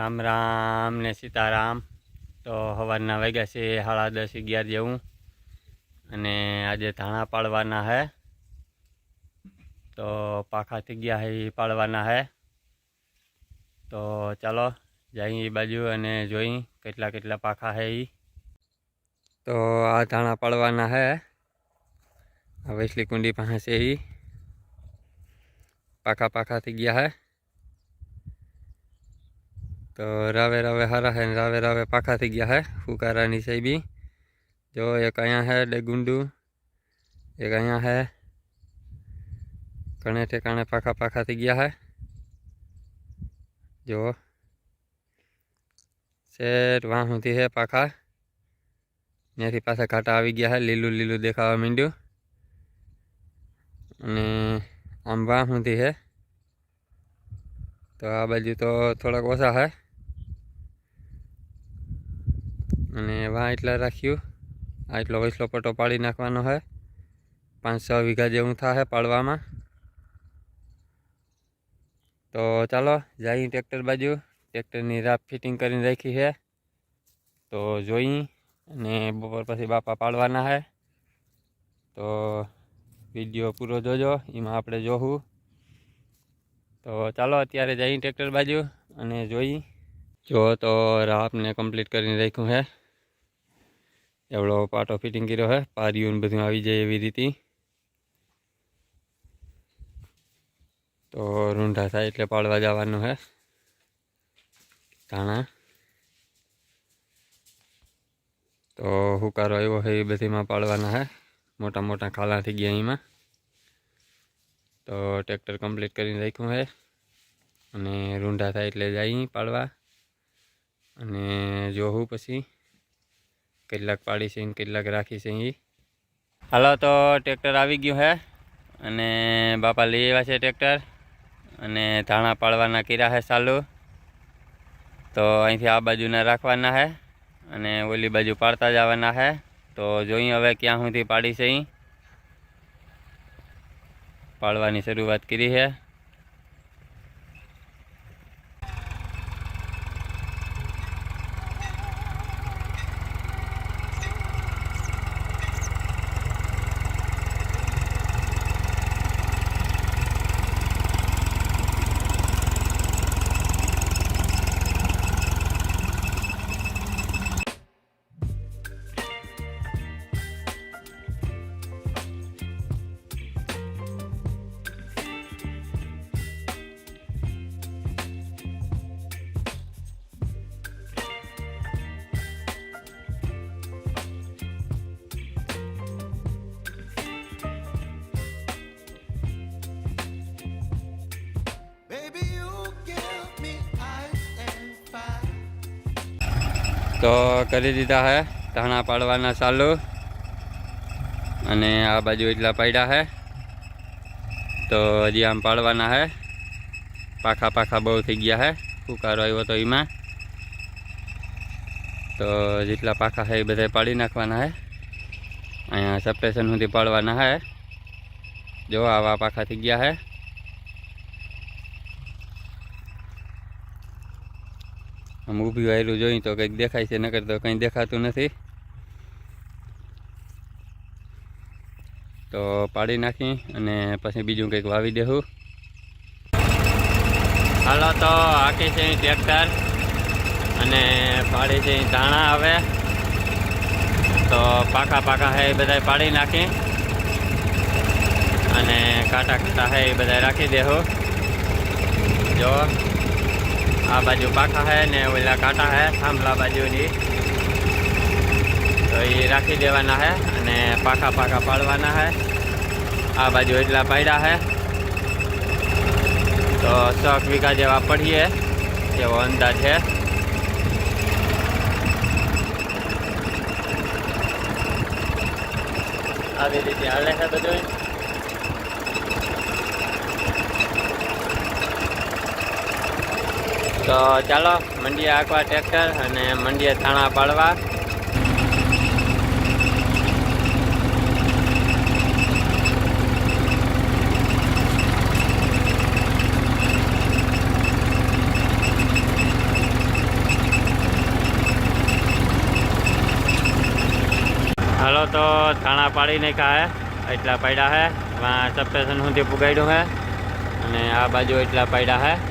રામ રામ ને સીતારામ. તો સવારના વાગ્યા છે સાડા દસ અગિયાર જેવું. અને આજે ધાણા પાડવાના હે. તો પાખા થઈ ગયા હે પાડવાના હે. તો ચાલો જઈ એ બાજુ અને જોઈ કેટલા કેટલા પાખા હે એ તો આ ધાણા પાડવાના હે. વૈસલી કુંડી પાસે છે ઈ. પાખા પાખા થઈ ગયા હે. તો રાવે રાવે હારા હે રાવે રાવે પાખા થઈ ગયા હે, ફુકારાની સાહેબી જો એક અહીંયા હે ડેગુંડું એક અહીંયા હે. ઘણે ઠેકાણે પાખા પાખા થઈ ગયા હે. જો. શેઠ વાહ સુધી હે પાખા. ત્યાંથી પાછા ઘાટા આવી ગયા હે, લીલું લીલું દેખાવા માંડ્યું. અને આમ વાહ સુધી હે. તો આ બાજુ તો થોડાક ઓછા હે. અને વાહ એટલા રાખ્યું. આ એટલો વૈસલો પટ્ટો પાડી નાખવાનો છે પાંચ છ વીઘા જેવું થશે પાડવામાં. તો ચાલો જઈ ટ્રેક્ટર બાજુ. ટ્રેક્ટરની રાપ ફિટિંગ કરીને રાખી છે તો જોઈ અને બપોર પછી બાપા પાડવાના છે તો વીડિયો પૂરો જોજો, એમાં આપણે જોવું તો ચાલો, અત્યારે જઈ ટ્રેક્ટર બાજુ અને જોઈ. જો તો રાપને કમ્પ્લીટ કરીને રાખ્યું છે એવડો પાટો ફિટિંગ કર્યો છે પારિયું ને બધું આવી જાય એવી રીતે. તો રૂંઢા થાય એટલે પાડવા જવાનું છે ધાણા. તો હુકારો આવ્યો હે એ બધીમાં પાડવાના હે, મોટા મોટા ખાલા થઈ ગયા એમાં. તો ટ્રેક્ટર કમ્પ્લીટ કરીને રાખ્યું હે, અને રૂંઢા થાય એટલે જઈ પાડવા. અને જોવું પછી કેટલાક પાડી છે કેટલાક રાખી છે હાલો, તો ટ્રેક્ટર આવી ગયું હે. અને બાપા લઈ આવ્યા છે ટ્રેક્ટર. અને ધાણા પાડવાના કર્યા છે ચાલુ. તો અહીંથી આ બાજુના રાખવાના છે અને ઓલી બાજુ પાડતા જવાના છે તો જોઈએ હવે ક્યાં સુધી પાડી છે પાડવાની શરૂઆત કરી છે તો કરી દીધા હે, ધાણા પાડવાના ચાલુ. અને આ બાજુ એટલા પાડ્યા હે. તો હજી આમ પાડવાના હે. પાખા પાખા બહુ થઈ ગયા હે. ફૂકારો આવ્યો તો એમાં. તો જેટલા પાખા છે એ બધા પાડી નાખવાના હે. અહીંયા સપ્રેશન સુધી પાડવાના હે. જો આવા પાખા થઈ ગયા હે. આમ ઊભી વાયરું જોઈ તો કંઈક દેખાય છે, નકર તો કંઈ દેખાતું નથી. તો પાડી નાખી અને પછી બીજું કંઈક વાવી દેવું હાલો તો હાકી છે ટ્રેક્ટર અને પાડી છે ધાણા આવે તો પાકા પાકા હે એ બધા પાડી નાખી. અને કાંટા કાંટા હે એ બધા રાખી દેવું જો. આ બાજુ પાકા હે ને ઓલા કાંટા હે થાંભલા બાજુની. તો એ રાખી દેવાના હે અને પાકા પાકા પાડવાના હે. આ બાજુ એટલા પાડ્યા હે. તો શોખ વીઘા જેવા પડીએ, એવો અંદાજ છે આવી રીતે હાલે છે બધું તો ચાલો મંડીએ આકવા ટ્રેક્ટર અને મંડીએ થાણા પાડવા. હાલો તો થાણા પાડીને કાંઈ એટલા પાડ્યા હે. એમાં સબસ્ટેશન સુધી પુગાડ્યું હે. અને આ બાજુ એટલા પાડ્યા હે.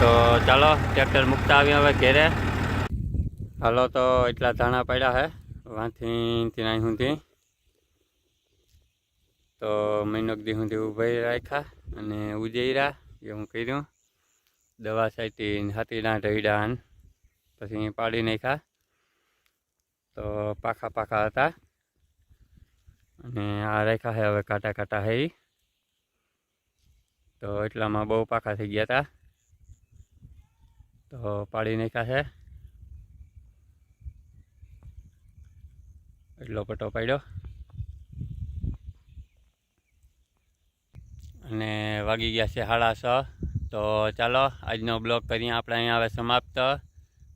તો ચાલો, ટ્રેક્ટર મૂકતા આવીએ હવે ઘેરે. હાલો તો એટલા ધાણા પડ્યા હે વાંથી ત્યાં સુધી. તો મહિનોક દી સુધી ઉભાઈ રાખ્યા અને ઉજૈરા એ હું કર્યું. દવા સાઈટી હાથીના ને પછી પાડી નાખ્યા. તો પાખા પાખા હતા. અને આ રાખ્યા છે હવે કાંટા કાંટા હે તો એટલામાં બહુ પાખા થઈ ગયા હતા. તો પાડી નાખ્યા છે. એટલો પટ્ટો પાડ્યો. અને વાગી ગયા છે સાડા છ. તો ચાલો, આજનો બ્લોગ કરીએ આપણે અહીંયા હવે સમાપ્ત.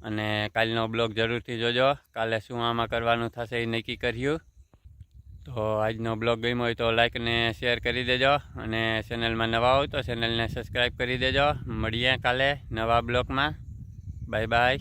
અને કાલનો બ્લોગ જરૂરથી જોજો. કાલે શું આમાં કરવાનું થશે એ નક્કી કર્યું. તો આજનો બ્લોગ ગમ્યો હોય તો લાઇકને શેર કરી દેજો અને ચેનલમાં નવા હોય તો ચેનલને સબસ્ક્રાઈબ કરી દેજો. મળીએ કાલે નવા બ્લોગમાં. Bye bye